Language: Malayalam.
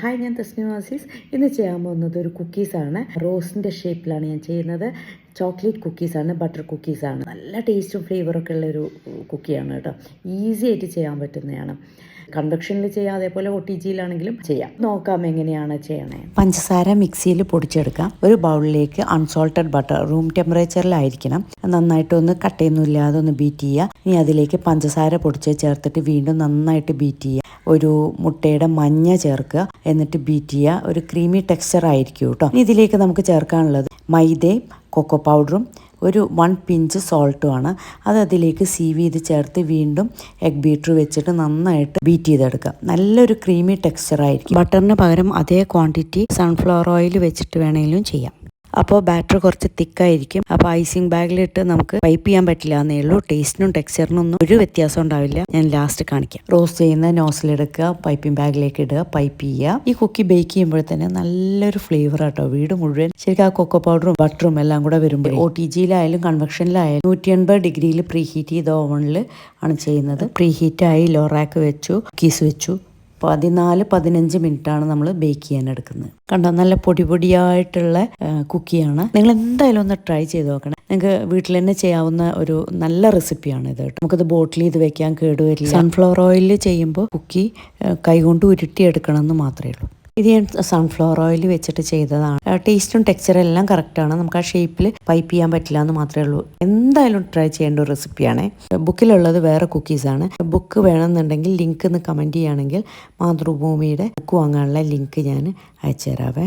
ഹായ് ഞാൻ തസ്നിം ഇന്ന് ചെയ്യാൻ പോകുന്നത് ഒരു കുക്കീസാണ് റോസിന്റെ ഷേപ്പിലാണ് ഞാൻ ചെയ്യുന്നത്. ചോക്ലേറ്റ് കുക്കീസാണ് ബട്ടർ കുക്കീസാണ് നല്ല ടേസ്റ്റും ഫ്ലേവറൊക്കെ ഉള്ളൊരു കുക്കിയാണ് കേട്ടോ. ഈസി ആയിട്ട് ചെയ്യാൻ പറ്റുന്നതാണ്. കൺവെക്ഷനിൽ ചെയ്യാം അതേപോലെ ഒ ടി ജിയിലാണെങ്കിലും ചെയ്യാം. നോക്കാം എങ്ങനെയാണ് ചെയ്യണേ. പഞ്ചസാര മിക്സിയിൽ പൊടിച്ചെടുക്കാം. ഒരു ബൗളിലേക്ക് അൺസോൾട്ടഡ് ബട്ടർ റൂം ടെമ്പറേച്ചറിലായിരിക്കണം നന്നായിട്ടൊന്ന് കട്ടയൊന്നുമില്ലാതെ ഒന്ന് ബീറ്റ് ചെയ്യുക. ഇനി അതിലേക്ക് പഞ്ചസാര പൊടിച്ച് ചേർത്തിട്ട് വീണ്ടും നന്നായിട്ട് ബീറ്റ് ചെയ്യുക. ഒരു മുട്ടയുടെ മഞ്ഞ ചേർക്കുക. എന്നിട്ട് ബീറ്റ് ചെയ്യുക. ഒരു ക്രീമി ടെക്സ്ചർ ആയിരിക്കും കേട്ടോ. ഇതിലേക്ക് നമുക്ക് ചേർക്കാനുള്ളത് മൈദയും കൊക്കോ പൗഡറും ഒരു വൺ പിഞ്ച് സോൾട്ടും ആണ്. അത് അതിലേക്ക് സീവ് ചെയ്ത് ചേർത്ത് വീണ്ടും എഗ് ബീറ്റർ വെച്ചിട്ട് നന്നായിട്ട് ബീറ്റ് ചെയ്തെടുക്കുക. നല്ലൊരു ക്രീമി ടെക്സ്ചർ ആയിരിക്കും. ബട്ടറിന് പകരം അതേ ക്വാണ്ടിറ്റി സൺഫ്ലവർ ഓയിൽ വെച്ചിട്ട് വേണമെങ്കിലും ചെയ്യാം. അപ്പോൾ ബാറ്റർ കുറച്ച് തിക്കായിരിക്കും. അപ്പോൾ ഐസിങ് ബാഗിലിട്ട് നമുക്ക് പൈപ്പ് ചെയ്യാൻ പറ്റില്ല എന്നേ ഉള്ളൂ. ടേസ്റ്റിനും ടെക്സ്ചറിനും ഒന്നും ഒരു വ്യത്യാസം ഉണ്ടാവില്ല. ഞാൻ ലാസ്റ്റ് കാണിക്കാം. റോസ്റ്റ് ചെയ്യുന്ന നോസിലെടുക്കുക പൈപ്പിംഗ് ബാഗിലേക്ക് ഇടുക പൈപ്പ് ചെയ്യുക. ഈ കുക്കി ബേക്ക് ചെയ്യുമ്പോൾ തന്നെ നല്ലൊരു ഫ്ലേവർ ആട്ടോ. വീട് മുഴുവൻ ശരിക്കും ആ കൊക്കോ പൗഡറും ബട്ടറും എല്ലാം കൂടെ വരുമ്പോൾ ഒ ടി ജിയിലായാലും കൺവെക്ഷനിലായാലും നൂറ്റി എൺപത് ഡിഗ്രിയിൽ പ്രീ ഹീറ്റ് ചെയ്ത ഓവണിൽ ആണ് ചെയ്യുന്നത്. പ്രീ ഹീറ്റായി ലോ റാക്ക് വെച്ചു കുക്കീസ് വെച്ചു. പതിനാല് പതിനഞ്ച് മിനിറ്റാണ് നമ്മൾ ബേക്ക് ചെയ്യാൻ എടുക്കുന്നത് കണ്ടോ നല്ല പൊടി പൊടിയായിട്ടുള്ള കുക്കിയാണ്. നിങ്ങൾ എന്തായാലും ഒന്ന് ട്രൈ ചെയ്ത് നോക്കണം. നിങ്ങൾക്ക് വീട്ടിൽ തന്നെ ചെയ്യാവുന്ന ഒരു നല്ല റെസിപ്പിയാണ് ഇത് കേട്ടോ. നമുക്കത് ബോട്ടിൽ ചെയ്ത് വെക്കാൻ കേടുവരില്ല. സൺഫ്ലവർ ഓയിലിൽ ചെയ്യുമ്പോൾ കുക്കി കൈകൊണ്ട് ഉരുട്ടിയെടുക്കണം എന്ന് മാത്രമേ ഉള്ളൂ. ഇത് ഞാൻ സൺഫ്ലവർ ഓയിൽ വെച്ചിട്ട് ചെയ്തതാണ്. ടേസ്റ്റും ടെക്സ്ചറും എല്ലാം കറക്റ്റാണ് നമുക്ക് ആ ഷേപ്പിൽ പൈപ്പ് ചെയ്യാൻ പറ്റില്ല എന്ന് മാത്രമേ ഉള്ളൂ. എന്തായാലും ട്രൈ ചെയ്യേണ്ട ഒരു റെസിപ്പിയാണ് ബുക്കിലുള്ളത് വേറെ കുക്കീസാണ് ബുക്ക് വേണമെന്നുണ്ടെങ്കിൽ ലിങ്ക് എന്ന് കമന്റ് ചെയ്യുകയാണെങ്കിൽ മാതൃഭൂമിയുടെ ബുക്ക് വാങ്ങാനുള്ള ലിങ്ക് ഞാൻ അയച്ചു തരാവേ